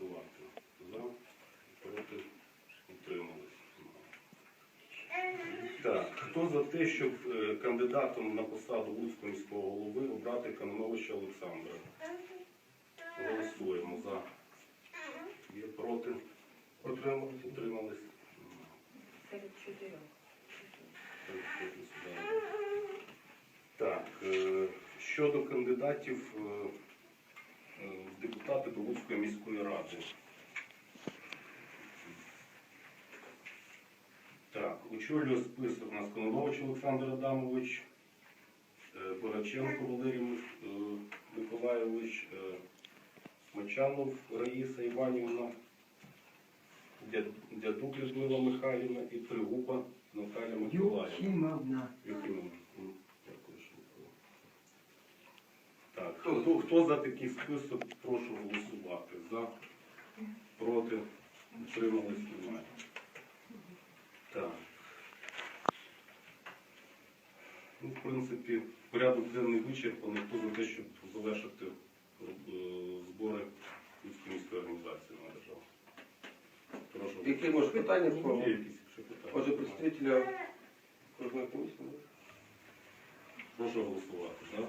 голосувати. За, проти, утримались. Так, хто за те, щоб е, кандидатом на посаду Луцького міського голови обрати Кановича Олександра? Голосуємо за. Є проти? Утримались? Утримались? Серед чотирьох. Так, е, щодо кандидатів е, в депутати до міської ради. Так, очолює список у нас Кононович Олександр Адамович, е, Бораченко Валерій Мих- е, Миколайович, е, Раїса Іванівна, Дядук Людмила Михайлівна і Тригуба Наталя Миколаївна. Так, хто, хто, хто за такий список, прошу голосувати. За, проти, утримались, немає. Так. Ну, в принципі, порядок денний вичерпаний. Хто за те, щоб завершити е, збори Львівської міської організації на державу? Прошу. Які може питання в Є кого? якісь ще питання? Може представителя кожної комісії? Прошу голосувати. Да?